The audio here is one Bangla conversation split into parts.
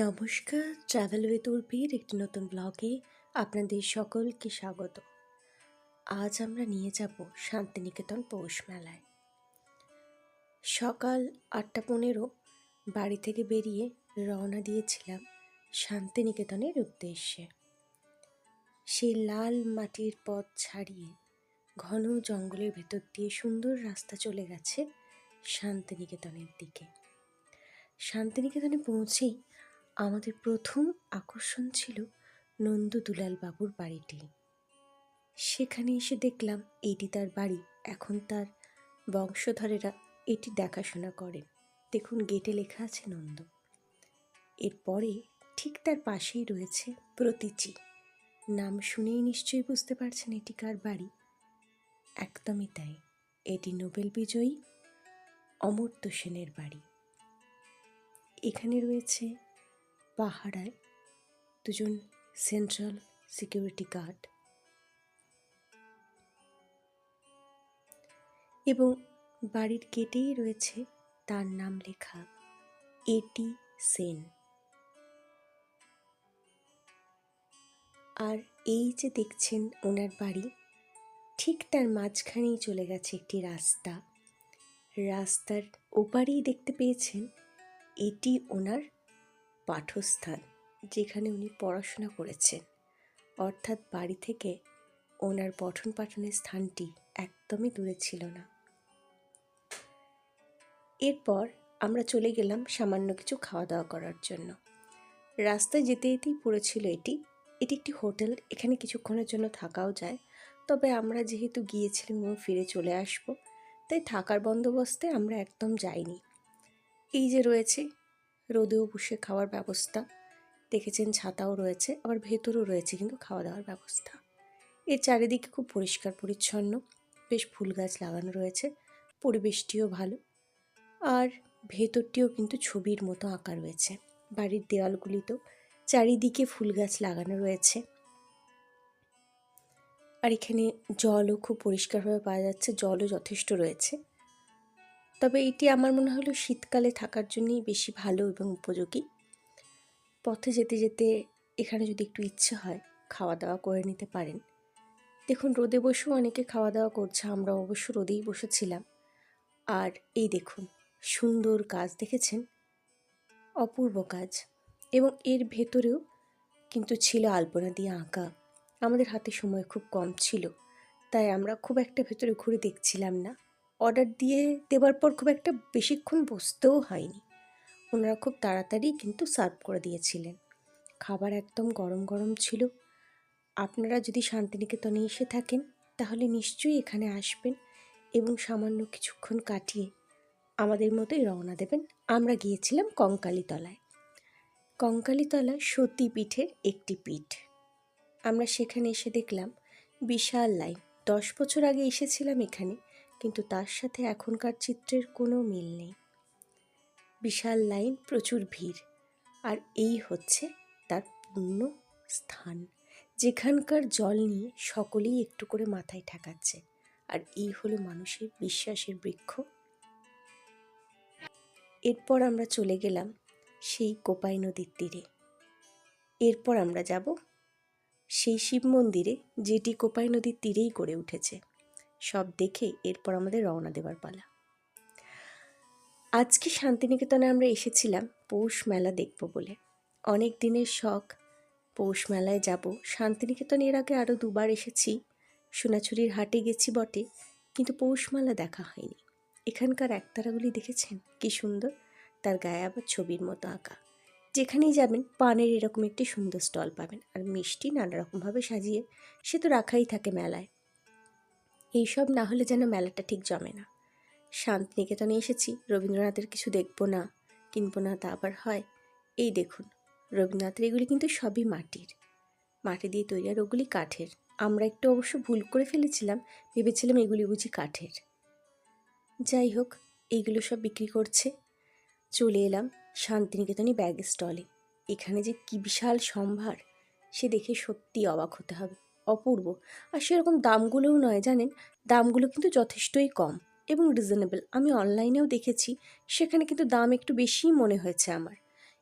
নমস্কার ট্রাভেল উইথ উর্পির একটি নতুন ব্লগে আপনাদের সকলকে স্বাগত। আজ আমরা নিয়ে যাব শান্তিনিকেতন পৌষ মেলায়। সকাল আটটা পনেরো বাড়ি থেকে বেরিয়ে রওনা দিয়েছিলাম শান্তিনিকেতনের উদ্দেশ্যে। সেই লাল মাটির পথ ছাড়িয়ে ঘন জঙ্গলের ভেতর দিয়ে সুন্দর রাস্তা চলে গেছে শান্তিনিকেতনের দিকে। শান্তিনিকেতনে পৌঁছেই আমাদের প্রথম আকর্ষণ ছিল নন্দু দুলাল বাবুর বাড়িটি। সেখানে এসে দেখলাম এটি তার বাড়ি। এখন তার বংশধরেরা এটি দেখাশোনা করেন। দেখুন, গেটে লেখা আছে নন্দ। এরপরে ঠিক তার পাশেই রয়েছে প্রতীচি। নাম শুনেই নিশ্চয়ই বুঝতে পারছেন এটি কার বাড়ি। একদমই তাই। এটি নোবেল বিজয়ী অমর্ত্য সেনের বাড়ি। এখানে রয়েছে পাহারায় দুজন সেন্ট্রাল সিকিউরিটি গার্ড এবং বাড়ির গেটেই রয়েছে তার নাম লেখা এটি সেন। আর এই যে দেখছেন ওনার বাড়ি, ঠিক তার মাঝখানেই চলে গেছে একটি রাস্তা। রাস্তার ওপারেই দেখতে পেয়েছেন, এটি ওনার পাঠস্থান যেখানে উনি পড়াশোনা করেছেন। অর্থাৎ বাড়ি থেকে ওনার পঠন পাঠনের স্থানটি একদমই দূরে ছিল না। এরপর আমরা চলে গেলাম সামান্য কিছু খাওয়া দাওয়া করার জন্য। রাস্তায় যেতে যেতেই পড়েছিল এটি। এটি একটি হোটেল, এখানে কিছুক্ষণের জন্য থাকাও যায়। তবে আমরা যেহেতু গিয়েছিলাম এবং ফিরে চলে আসব, তাই থাকার বন্দোবস্তে আমরা একদম যাইনি। এই যে রয়েছে রোদেও বসে খাওয়ার ব্যবস্থা। দেখেছেন ছাতাও রয়েছে, আবার ভেতরও রয়েছে কিন্তু খাওয়া দাওয়ার ব্যবস্থা। এর চারিদিকে খুব পরিষ্কার পরিচ্ছন্ন, বেশ ফুল গাছ লাগানো রয়েছে, পরিবেশটিও ভালো। আর ভেতরটিও কিন্তু ছবির মতো আঁকা রয়েছে। বাড়ির দেওয়ালগুলিতেও চারিদিকে ফুল গাছ লাগানো রয়েছে। আর এখানে জলও খুব পরিষ্কারভাবে পাওয়া যাচ্ছে, জলও যথেষ্ট রয়েছে। তবে এটি আমার মনে হলো শীতকালে থাকার জন্যই বেশি ভালো এবং উপযোগী। পথে যেতে যেতে এখানে যদি একটু ইচ্ছে হয় খাওয়া দাওয়া করে নিতে পারেন। দেখুন, রোদে বসেও অনেকে খাওয়া দাওয়া করছে আমরা অবশ্য রোদেই বসেছিলাম। আর এই দেখুন, সুন্দর কাজ দেখেছেন? অপূর্ব কাজ এবং এর ভেতরেও কিন্তু ছিল আলপনা দিয়ে আঁকা। আমাদের হাতে সময় খুব কম ছিল, তাই আমরা খুব একটা ভেতরে ঘুরে দেখছিলাম না। অর্ডার দিয়ে দেওয়ার পর খুব একটা বেশিক্ষণ বসতেও হয়নি। ওনারা খুব তাড়াতাড়ি কিন্তু সার্ভ করে দিয়েছিলেন। খাবার একদম গরম গরম ছিল। আপনারা যদি শান্তিনিকেতনে এসে থাকেন, তাহলে নিশ্চয়ই এখানে আসবেন এবং সামান্য কিছুক্ষণ কাটিয়ে আমাদের মতোই রওনা দেবেন। আমরা গিয়েছিলাম কঙ্কালীতলায়। কঙ্কালীতলা সতী পীঠের একটি পীঠ। আমরা সেখানে এসে দেখলাম, বিশাল লাইন। দশ বছর আগে এসেছিলাম এখানে। কিন্তু তার সাথে এখনকার চিত্রের কোনো মিল নেই। বিশাল লাইন, প্রচুর ভিড়। আর এই হচ্ছে তার পূর্ণ স্থান, যেখানকার জল নিয়ে সকলেই একটু করে মাথায় ঠেকাচ্ছে। আর এই হলো মানুষের বিশ্বাসের বৃক্ষ। এরপর আমরা চলে গেলাম সেই কোপাই নদীর তীরে। এরপর আমরা যাব সেই শিব মন্দিরে, যেটি কোপাই নদীর তীরেই গড়ে উঠেছে। সব দেখে এরপর আমাদের রওনা দেবার পালা। আজকে শান্তিনিকেতনে আমরা এসেছিলাম পৌষ মেলা দেখব বলে। অনেক দিনের শখ, পৌষ মেলায় যাব। শান্তিনিকেতনে এর আগে আরও দুবার এসেছি। সোনাছুরির হাটে গেছি বটে, কিন্তু পৌষ মেলা দেখা হয়নি। এখানকার একতারাগুলি দেখেছেন? কি সুন্দর। তার গায়ে আবার ছবির মতো আঁকা। যেখানেই যাবেন, পানের এরকম একটি সুন্দর স্টল পাবেন। আর মিষ্টি নানা রকমভাবে সাজিয়ে সে তো রাখাই থাকে মেলায়। এইসব না হলে যেন মেলাটা ঠিক জমে না। শান্তিনিকেতনে এসেছি, রবীন্দ্রনাথের কিছু দেখব না, কিনবো না তা আবার হয়। এই দেখুন, রবীন্দ্রনাথের এগুলি কিন্তু সবই মাটির। মাটি দিয়ে তৈরি আর ওগুলি কাঠের। আমরা একটু অবশ্য ভুল করে ফেলেছিলাম, ভেবেছিলাম এগুলি বুঝি কাঠের। যাই হোক, এইগুলো সব বিক্রি করছে। চলে এলাম শান্তিনিকেতনী ব্যাগ স্টলে। এখানে যে কী বিশাল সম্ভার, সে দেখে সত্যি অবাক হতে হবে। অপূর্ব। আর সেরকম দামগুলোও নয়, জানেন? দামগুলো কিন্তু যথেষ্টই কম এবং রিজনেবল আমি অনলাইনেও দেখেছি, সেখানে কিন্তু দাম একটু বেশিই মনে হয়েছে আমার।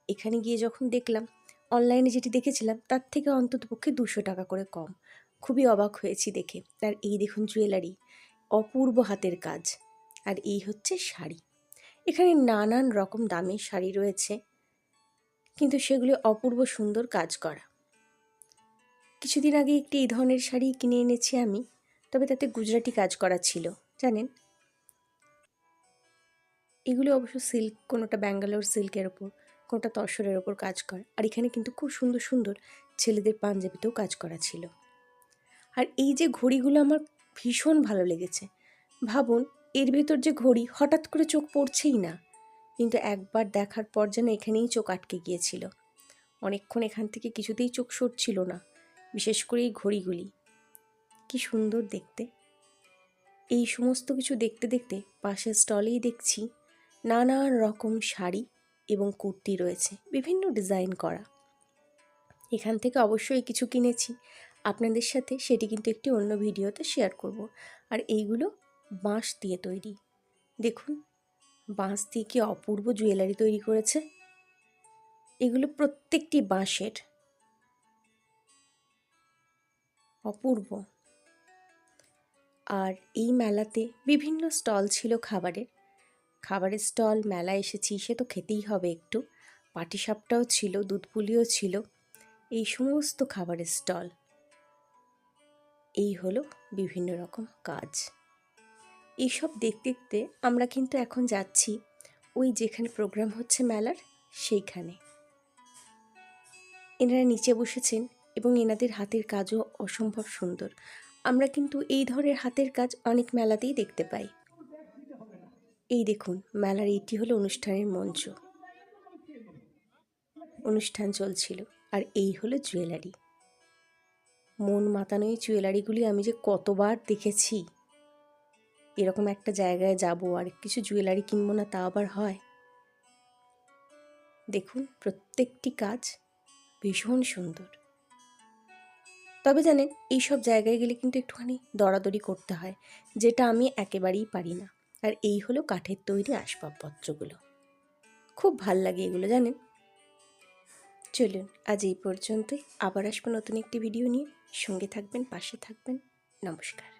এখানে গিয়ে যখন দেখলাম অনলাইনে যেটি দেখেছিলাম, তার থেকে অন্তত পক্ষে দুশো টাকা করে কম। খুবই অবাক হয়েছি দেখে। আর এই দেখুন জুয়েলারি অপূর্ব হাতের কাজ। আর এই হচ্ছে শাড়ি। এখানে নানান রকম দামের শাড়ি রয়েছে, কিন্তু সেগুলি অপূর্ব সুন্দর কাজ করা। কিছুদিন আগে একটি এই ধরনের শাড়ি কিনে এনেছি আমি, তবে তাতে গুজরাটি কাজ করা ছিল, জানেন? এগুলো অবশ্য সিল্ক, কোনোটা ব্যাঙ্গালোর সিল্কের ওপর, কোনোটা তসরের ওপর কাজ করে, আর এখানে কিন্তু খুব সুন্দর সুন্দর ছেলেদের পাঞ্জাবিতেও কাজ করা ছিল। আর এই যে ঘড়িগুলো আমার ভীষণ ভালো লেগেছে, ভাবুন, এর ভেতর যে ঘড়ি হঠাৎ করে চোখ পড়ছেই না, কিন্তু একবার দেখার পর যেন এখানেই চোখ আটকে গিয়েছিল। অনেকক্ষণ এখান থেকে কিছুতেই চোখ সরছিল না। বিশেষ করে এই ঘড়িগুলি। কি সুন্দর দেখতে। এই সমস্ত কিছু দেখতে দেখতে পাশের স্টলেই দেখছি নানান রকম শাড়ি এবং কুর্তি রয়েছে, বিভিন্ন ডিজাইন করা। এখান থেকে অবশ্যই কিছু কিনেছি। আপনাদের সাথে সেটি কিন্তু একটি অন্য ভিডিওতে শেয়ার করব। আর এইগুলো বাঁশ দিয়ে তৈরি। দেখুন, বাঁশ দিয়ে কি অপূর্ব জুয়েলারি তৈরি করেছে। এগুলো প্রত্যেকটি বাঁশের অপূর্ব। আর এই মেলাতে বিভিন্ন স্টল ছিল খাবারের। খাবারের স্টল মেলা এসেছি, সে তো খেতেই হবে একটু। পাটিসাপটাও ছিল দুধ পুলিও ছিল। এই সমস্ত খাবারের স্টল। এই হলো বিভিন্ন রকম কাজ। এইসব দেখতে দেখতে আমরা কিন্তু এখন যাচ্ছি ওই যেখানে প্রোগ্রাম হচ্ছে মেলার, সেইখানে। এনারা নিচে বসেছেন এবং এনাদের হাতের কাজও অসম্ভব সুন্দর। আমরা কিন্তু এই ধরনের হাতের কাজ অনেক মেলাতেই দেখতে পাই। এই দেখুন, মেলার এটি হলো অনুষ্ঠানের মঞ্চ। অনুষ্ঠান চলছিল, আর এই হলো জুয়েলারি। মন মাতানো এই জুয়েলারিগুলি আমি যে কতবার দেখেছি। এরকম একটা জায়গায় যাব আর কিছু জুয়েলারি কিনবো না তা আবার হয়। দেখুন, প্রত্যেকটি কাজ ভীষণ সুন্দর। তবে জানেন এই সব জায়গায় গেলে কিন্তু একটুখানি দরাদরি করতে হয়, যেটা আমি একেবারেই পারি না। আর এই হলো কাঠের তৈরি আসবাবপত্রগুলো। খুব ভালো লাগে এগুলো, জানেন? চলুন, আজ এই পর্যন্তই। আবার আসব নতুন একটি ভিডিও নিয়ে। সঙ্গে থাকবেন, পাশে থাকবেন। নমস্কার।